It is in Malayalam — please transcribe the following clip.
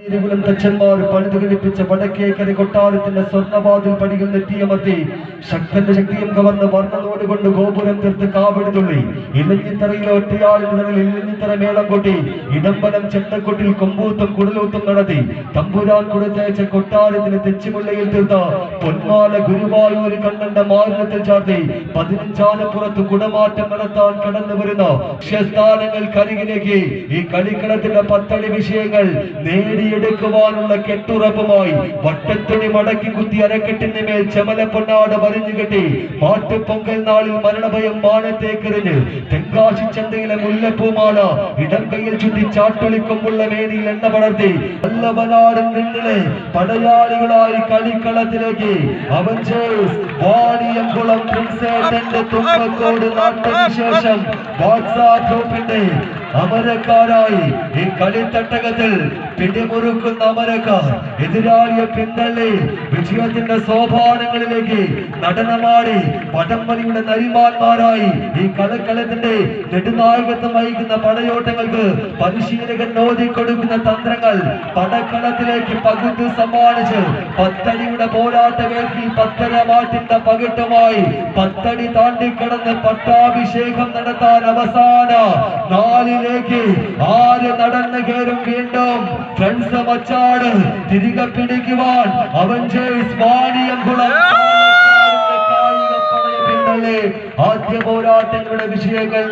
ഇരുകുലം തച്ചന്മാർ പണിത് കഴിപ്പിച്ച വടക്കേക്കര കൊട്ടാരത്തിന്റെ സ്വർണവാതിൽ പടികൾ നെറ്റിയമർത്തി ശക്തന്റെ ശക്തിയും കവർന്ന് വർണനോട് കൊണ്ട് ഗോപുരം തീർത്ത് കാവെടുത്തുള്ളി. തുള്ളി ഇലഞ്ഞിത്തറയിലെ ഒറ്റയാളിൽ നിറയിൽ ഇലഞ്ഞിത്തറ മേളം കൊട്ടി ഇടമ്പലം ചെണ്ടക്കൊട്ടിൽ കൊമ്പൂത്തും കുടലൂത്തും നടത്തി. തമ്പുരാൻ കൊടുത്തയച്ച കൊട്ടാരത്തിന് തെച്ചുമുള്ളയിൽ തീർത്ത പൊന്മാല ഗുരുവായൂർ കണ്ണന്റെ മാരണത്തിൽ ചാർത്തി പതിനഞ്ചാനപ്പുറത്ത് കുടമാറ്റം നടത്താൻ കടന്നു വരുന്ന ക്ഷസ്ഥാനങ്ങൾക്കരികിലേക്ക് ഈ കളിക്കളത്തിന്റെ പത്തടി വിഷയങ്ങൾ നേടിയെടുക്കുവാനുള്ള കെട്ടുറപ്പുമായി വട്ടത്തുണി മടക്കി കുത്തി അരക്കെട്ടിന്റെ മേൽ ചമല പൊന്നാട് വരിഞ്ഞു കെട്ടി മാട്ടുപൊങ്കൽ നാളിൽ മരണഭയം മാനത്തേക്കെറിഞ്ഞ് തെങ്കാശി ചന്തയിലെ മുല്ലപ്പൂമാല ഇടം കയ്യിൽ ചുറ്റി ചാട്ടൊളിക്കുമ്പുള്ള വേദിയിൽ എണ്ണ പടർത്തി വല്ലവനാടൻ പടയാളികളായി കളിക്കളത്തിലേക്ക് അവഞ്ചേഴ്സ് തുമ്പക്കോട് ഗ്രൂപ്പിന്റെ അമരക്കാരായി ഈ കളിത്തട്ടകത്തിൽ പിടിമുറുക്കുന്ന അമരക്കാർ എതിരാളിയെ പിന്തള്ളി വിജയത്തിന്റെ സോപാനങ്ങളിലേക്ക് നടനമാടി വടംവലിയുടെ നരിമാന്മാരായി ഈ കളക്കളത്തിന്റെ നെടുനായകത്വം വഹിക്കുന്ന പടയോട്ടങ്ങൾക്ക് പരിശീലകൻ നോതി കൊടുക്കുന്ന തന്ത്രങ്ങൾ പടക്കളത്തിലേക്ക് പകുത്തു സമ്മാനിച്ച് പത്തടിയുടെ പോരാട്ട വേദിയിൽ പത്തര മാറ്റിന്റെ പകിട്ടുമായി പത്തടി താണ്ടിക്കടന്ന് പട്ടാഭിഷേകം നടത്താൻ അവസാന നാലിലേക്ക് ആര് നടന്നു കയറും വീണ്ടും? ഫ്രണ്ട്സ് മച്ചാട് തിരികെ പിടിക്കുവാൻ അവഞ്ചേഴ്സ് വാണിയംകുളം ആദ്യ പോരാട്ടങ്ങളുടെ വിഷയങ്ങൾ